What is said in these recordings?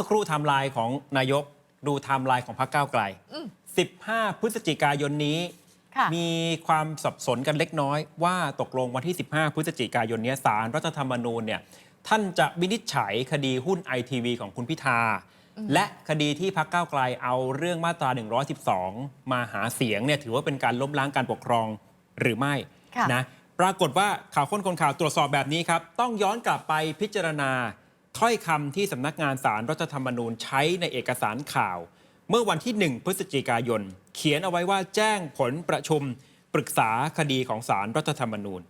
สักครู่ไทม์ไลน์ของนายกดูไทม์ไลน์ของพรรคก้าวไกล อืม 15 พฤศจิกายนนี้ ค่ะ มีความสับสนกันเล็กน้อย ว่าตกลงวันที่ 15 พฤศจิกายนนี้ศาลรัฐธรรมนูญเนี่ยท่านจะวินิจฉัยคดีหุ้นไอทีวีของคุณพิธา และคดีที่พรรคก้าวไกลเอาเรื่องมาตรา 112 มาหาเสียงเนี่ยถือว่าเป็นการล้มล้างการปกครองหรือไม่ค่ะ นะ ปรากฏว่าข่าวค้นคนข่าวตรวจสอบแบบนี้ครับ ต้องย้อนกลับไปพิจารณา ถ้อยคำที่สำนักงานสารรัฐธรรมนูญใช้ในเอกสารข่าว เมื่อวันที่ 1 พฤศจิกายน เขียนเอาไว้ว่าแจ้งผลประชุมปรึกษาคดีของสารรัฐธรรมนูญ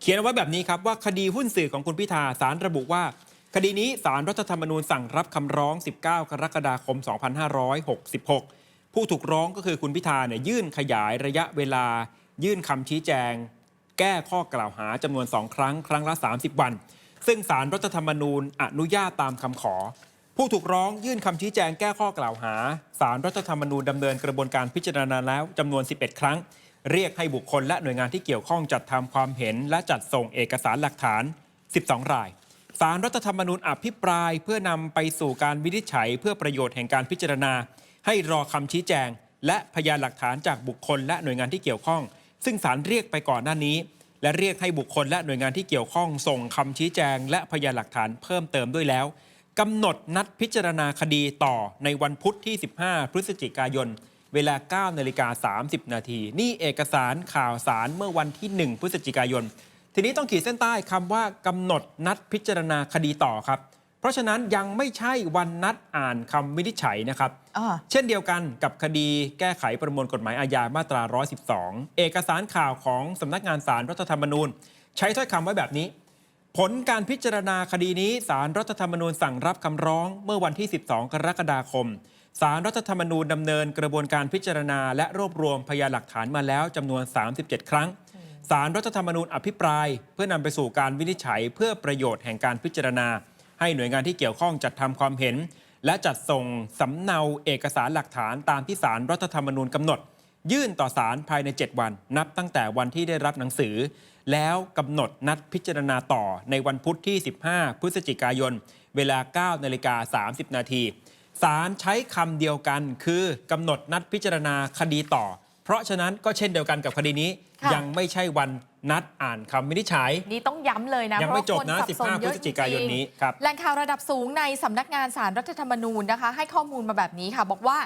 เขียนเอาไว้แบบนี้ครับว่าคดีหุ้นสื่อของคุณพิธาสารระบุว่า คดีนี้สารรัฐธรรมนูญสั่งรับคำร้อง 19 กรกฎาคม 2566 ผู้ถูกร้องก็คือคุณพิธาเนี่ยยื่นขยายระยะเวลา ยื่นคำชี้แจง แก้ข้อกล่าวหาจำนวน 2 ครั้ง ครั้งละ 30 วัน ซึ่งสารรัฐธรรมนูญอนุญาตตามคำขอ ผู้ถูกร้องยื่นคำชี้แจงแก้ข้อกล่าวหา สารรัฐธรรมนูญดำเนินกระบวนการพิจารณาแล้วจำนวน 11 ครั้ง เรียกให้บุคคลและหน่วยงานที่เกี่ยวข้องจัดทำความเห็น และจัดส่งเอกสารหลักฐาน 12 รายสารรัฐธรรมนูญอภิปรายเพื่อนำไปสู่การวินิจฉัย เพื่อประโยชน์แห่งการพิจารณา ให้รอคำชี้แจง และพยานหลักฐานจากบุคคลและหน่วยงานที่เกี่ยวข้อง ซึ่งสารเรียกไปก่อนหน้านี้ และเรียกให้บุคคลและหน่วยงานที่เกี่ยวข้องส่งคำชี้แจง และพยานหลักฐานเพิ่มเติมด้วยแล้วกำหนดนัดพิจารณาคดีต่อในวันพุธที่ 15 พฤศจิกายน เวลา 9 นาฬิกา 30 นาที นี่เอกสารข่าวสารเมื่อวันที่ 1 พฤศจิกายน ทีนี้ต้องขีดเส้นใต้คำว่ากำหนดนัดพิจารณาคดีต่อครับ เพราะฉะนั้นยังไม่ใช่วันนัดอ่านคำวินิจฉัยนะครับ อ่าเช่นเดียวกันกับคดีแก้ไขประมวลกฎหมายอาญามาตรา 112 เอกสารข่าวของสำนักงานสารรัฐธรรมนูญ ใช้ถ้อยคำไว้แบบนี้ ผลการพิจารณาคดีนี้สารรัฐธรรมนูญสั่งรับคำร้องเมื่อวันที่ 12 กรกฎาคม สารรัฐธรรมนูญดำเนินกระบวนการพิจารณา และรวบรวมพยานหลักฐานมาแล้วจำนวน 37 ครั้ง สารรัฐธรรมนูญอภิปราย เพื่อนำไปสู่การวินิจฉัยเพื่อประโยชน์แห่งการพิจารณา ให้หน่วยงานที่เกี่ยวข้องจัดทำความเห็น และจัดส่งสำเนาเอกสารหลักฐานตามที่สารรัฐธรรมนูญกำหนด ยื่นต่อศาลภายใน 7 วัน นับตั้งแต่วันที่ได้รับหนังสือ แล้วกำหนดนัดพิจารณาต่อในวันพุธที่ 15 พฤศจิกายน เวลา 9นาฬิกา30 นาทีศาลใช้คำเดียวกันคือกำหนดนัดพิจารณาคดีต่อ เพราะฉะนั้นก็เช่นเดียวกันกับคดีนี้ ค่ะ ยังไม่ใช่วันนัดอ่านคำวินิจฉัย นี่ต้องย้ำเลยนะยังไม่เพราะว่าจบนะคสัส15เยอะพฤศจิกายนจริงๆ นี้ครับ แหล่งข่าวระดับสูงในสำนักงานสารรัฐธรรมนูญนะคะ ให้ข้อมูลมาแบบนี้ค่ะ บอกว่า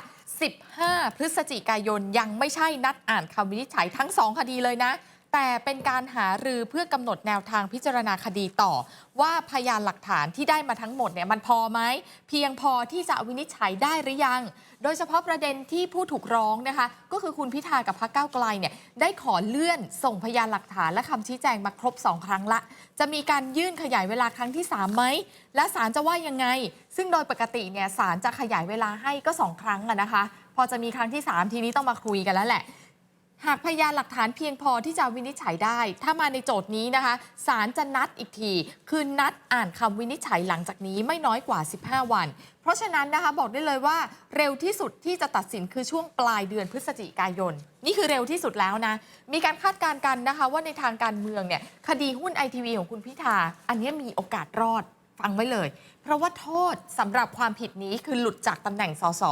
15 พฤศจิกายนยังไม่ใช่นัดอ่านคำวินิจฉัยทั้งสองคดีเลยนะ แต่เป็นการหารือเพื่อกำหนดแนวทางพิจารณาคดีต่อ ว่าพยานหลักฐานที่ได้มาทั้งหมดเนี่ยมันพอไหม เพียงพอที่จะวินิจฉัยได้หรือยัง โดยเฉพาะประเด็นที่ผู้ถูกร้องนะคะ ก็คือคุณพิธากับพรรคก้าวไกลเนี่ยได้ขอเลื่อนส่งพยานหลักฐานและคำชี้แจงมาครบ 2 ครั้งละ จะมีการยื่นขยายเวลาครั้งที่3ไหมและศาลจะว่ายังไง ซึ่งโดยปกติเนี่ยศาลจะขยายเวลาให้ก็ 2 ครั้งอะนะคะ พอจะมีครั้งที่ 3 ทีนี้ต้องมาคุยกันแล้วแหละ หากพยานหลักฐานเพียงพอที่จะวินิจฉัยได้ ถ้ามาในโจทย์นี้นะคะศาลจะนัดอีกที คือนัดอ่านคำวินิจฉัยหลังจากนี้ไม่น้อยกว่า 15 วัน เพราะฉะนั้นนะคะบอกได้เลยว่าเร็วที่สุดที่จะตัดสินคือช่วงปลายเดือนพฤศจิกายน นี่คือเร็วที่สุดแล้วนะ มีการคาดการณ์กันนะคะว่าในทางการเมืองเนี่ยคดีหุ้นไอทีวีของคุณพิธา อันนี้มีโอกาสรอด ฟังไว้เลย เพราะว่าโทษสำหรับความผิดนี้คือหลุดจากตำแหน่งสส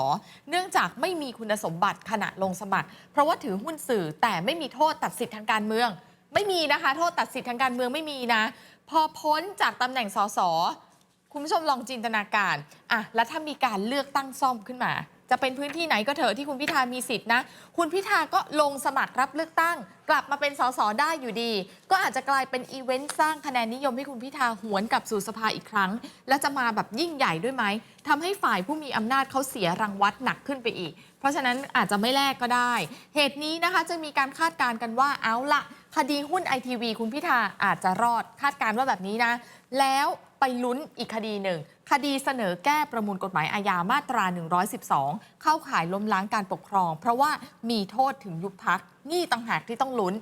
เนื่องจากไม่มีคุณสมบัติขณะลงสมัคร เพราะว่าถือหุ้นสื่อแต่ไม่มีโทษตัดสิทธิ์ทางการเมือง ไม่มีนะคะ โทษตัดสิทธิ์ทางการเมืองไม่มีนะ พอพ้นจากตำแหน่งสส คุณผู้ชมลองจินตนาการอะแล้วถ้ามีการเลือกตั้งซ่อมขึ้นมา จะเป็นพื้นที่ไหนก็เถอะที่คุณพิธามีสิทธินะ คุณพิธาก็ลงสมัครรับเลือกตั้งกลับมาเป็นสสได้อยู่ดี ก็อาจจะกลายเป็นอีเวนต์สร้างคะแนนนิยมให้คุณพิธาหวนกลับสู่สภาอีกครั้ง และจะมาแบบยิ่งใหญ่ด้วยไหมทำให้ฝ่ายผู้มีอำนาจเขาเสียรังวัดหนักขึ้นไปอีก เพราะฉะนั้นอาจจะไม่แลกก็ได้ เหตุนี้นะคะจะมีการคาดการณ์กันว่าเอาละคดีหุ้นไอทีวีคุณพิธาอาจจะรอดคาดการณ์ว่าแบบนี้นะ แล้วไปลุ้นอีกคดีหนึ่งคดีเสนอแก้ประมวลกฎหมายอาญามาตรา 112 เข้าข่ายล้มล้างการปกครอง เพราะว่ามีโทษถึงยุบพักนี่ต่างหากที่ต้องลุ้น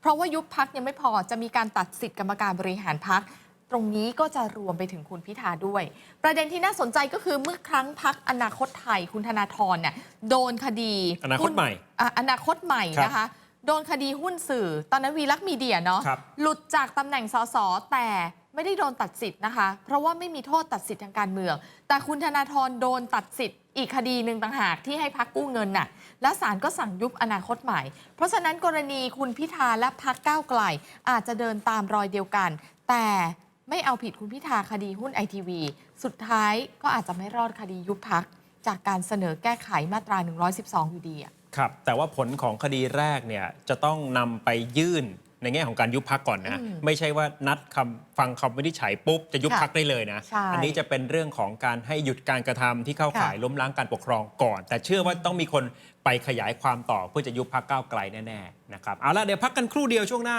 เพราะว่ายุบพักยังไม่พอจะมีการตัดสิทธิ์กรรมการบริหารพักตรงนี้ก็จะรวมไปถึงคุณพิธาด้วย ประเด็นที่น่าสนใจก็คือเมื่อครั้งพักอนาคตไทยคุณธนาธรเนี่ยโดนคดี อนาคตใหม่อะอนาคตใหม่ครับนะคะ โดนคดีหุ้นสื่อ ตอนนั้นวีลักษณ์มีเดียเนาะครับหลุดจากตำแหน่งสสแต่ ไม่ได้โดนตัดสิทธิ์นะคะ เพราะว่าไม่มีโทษตัดสิทธิ์ทางการเมือง แต่คุณธนาธรโดนตัดสิทธิ์อีกคดีหนึ่งต่างหากที่ให้พักกู้เงินน่ะ และศาลก็สั่งยุบอนาคตใหม่ เพราะฉะนั้นกรณีคุณพิธาและพักก้าวไกล อาจจะเดินตามรอยเดียวกัน แต่ไม่เอาผิดคุณพิธาคดีหุ้นไอทีวีสุดท้ายก็อาจจะไม่รอดคดียุบพักจากการเสนอแก้ไขมาตรา 112 อยู่ดีอะครับ แต่ว่าผลของคดีแรกเนี่ยจะต้องนำไปยื่น ในแง่ของการยุบพักก่อนนะอืมไม่ใช่ว่านัดคำฟังคำวินิจฉัยปุ๊บจะยุบค่ะพักได้เลยนะใช่อันี้จะเป็นเรื่องของการให้หยุดการกระทำที่เข้าค่ะข่ายล้มล้างการปกครองก่อน แต่เชื่อว่าต้องมีคนไปขยายความต่อเพื่อจะยุบพักก้าวไกลแน่ๆนะครับเอาละเดี๋ยวพักกันครู่เดียวช่วงหน้า